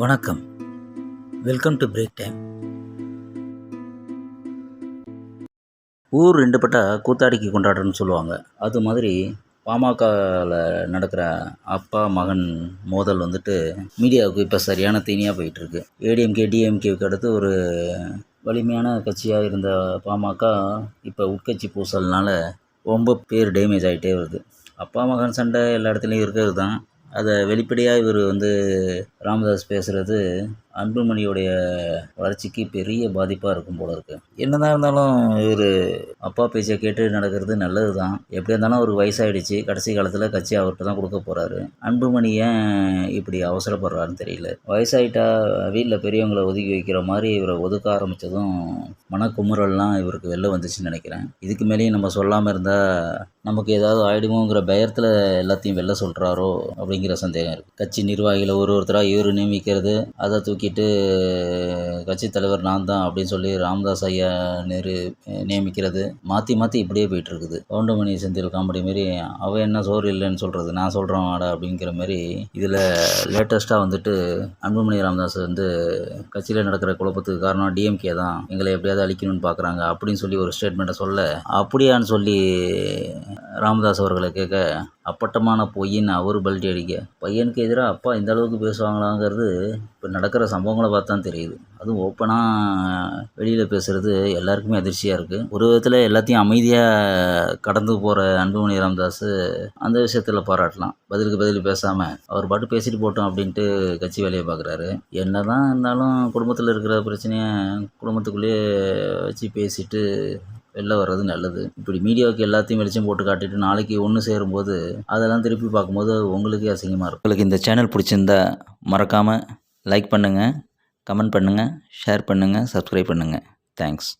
வணக்கம். Welcome to break time ஊர் ரெண்டு பட்டா கூத்தாடிக்கு கொண்டாடுறன்னு சொல்லுவாங்க. அது மாதிரி பாமகவில் நடக்கிற அப்பா மகன் மோதல் வந்துட்டு மீடியாவுக்கு இப்போ சரியான தீனியாக போயிட்டுருக்கு. ஏடிஎம்கே டிஎம்கேவுக்கு அடுத்து ஒரு வலிமையான கட்சியாக இருந்த பாமக இப்போ உட்கட்சி பூசல்னால ரொம்ப பேர் டேமேஜ் ஆகிட்டே வருது. அப்பா மகன் சண்டை எல்லா இடத்துலையும் இருக்கிறது தான். அதை வெளிப்படையாக இவர் வந்து ராமதாஸ் பேசுகிறது அன்புமணியுடைய வளர்ச்சிக்கு பெரிய பாதிப்பாக இருக்கும் போல இருக்கு. என்னதான் இருந்தாலும் இவர் அப்பா பேச்சை கேட்டு நடக்கிறது நல்லது தான் எப்படி இருந்தாலும் அவருக்கு வயசாயிடுச்சு. கடைசி காலத்தில் கட்சி அவர்கிட்ட தான் கொடுக்க போகிறாரு அன்புமணி ஏன் இப்படி அவசரப்படுறாருன்னு தெரியல. வயசாகிட்டா வீட்டில் பெரியவங்களை ஒதுக்கி வைக்கிற மாதிரி இவரை ஒதுக்க ஆரம்பித்ததும் மனக்குமுறல்லாம் இவருக்கு வெளில வந்துச்சுன்னு நினைக்கிறேன். இதுக்கு மேலேயும் நம்ம சொல்லாமல் இருந்தால் நமக்கு ஏதாவது ஆயிடுமோங்கிற பயத்தில் எல்லாத்தையும் வெளில சொல்கிறாரோ அப்படிங்கிற சந்தேகம் இருக்குது கட்சி நிர்வாகிகளை ஒரு ஒருத்தராக இவர் நியமிக்கிறது அதை தூக்கிட்டு கட்சி தலைவர் நான் தான் அப்படின்னு சொல்லி ராமதாஸ் ஐயா நேரு நியமிக்கிறது மாற்றி மாற்றி இப்படியே போயிட்டு இருக்குது. கவுண்டமணி செந்தில் காமெடி மாரி அவன் என்ன சோறு இல்லைன்னு சொல்கிறது நான் சொல்கிறேன் வாடா அப்படிங்கிற மாதிரி இதில் லேட்டஸ்ட்டாக வந்துட்டு அன்புமணி ராமதாஸ் வந்து கட்சியில் நடக்கிற குழப்பத்துக்கு காரணம் டிஎம்கே தான். எங்களை எப்படியாவது அழிக்கணும்னு பார்க்குறாங்க அப்படின்னு சொல்லி ஒரு ஸ்டேட்மெண்ட்டை சொல்ல அப்படியான்னு சொல்லி ராமதாஸ் அவர்களை கேட்க அப்பட்டமான பொய்ன்னு அவர் பல்ட்டி அடிக்க. பையனுக்கு எதிராக அப்பா இந்த அளவுக்கு பேசுவாங்களாங்கிறது இப்போ நடக்கிற சம்பவங்களை பார்த்தா தான் தெரியுது. அதுவும் ஓப்பனாக வெளியில் பேசுகிறது எல்லாருக்குமே அதிர்ச்சியாக இருக்குது ஒரு விதத்தில் எல்லாத்தையும் அமைதியாக கடந்து போகிற அன்புமணி ராமதாஸ் அந்த விஷயத்தில் பாராட்டலாம். பதிலுக்கு பதில் பேசாமல் அவர் பாட்டு பேசிட்டு போட்டோம் அப்படின்ட்டு கட்சி வேலையை பார்க்குறாரு. என்ன தான் இருந்தாலும் குடும்பத்தில் இருக்கிற பிரச்சனையை குடும்பத்துக்குள்ளேயே வச்சு பேசிட்டு வெளில வர்றது நல்லது. இப்படி மீடியாவுக்கு எல்லாத்தையும் வெளிச்சம் போட்டு காட்டிட்டு நாளைக்கு ஒன்று சேரும்போது அதெல்லாம் திருப்பி பார்க்கும்போது உங்களுக்கே அசிங்கமாக இருக்கும். உங்களுக்கு இந்த சேனல் பிடிச்சிருந்தா மறக்காமல் லைக் பண்ணுங்கள் கமெண்ட் பண்ணுங்கள் ஷேர் பண்ணுங்கள் சப்ஸ்கிரைப் பண்ணுங்கள் தேங்க்ஸ்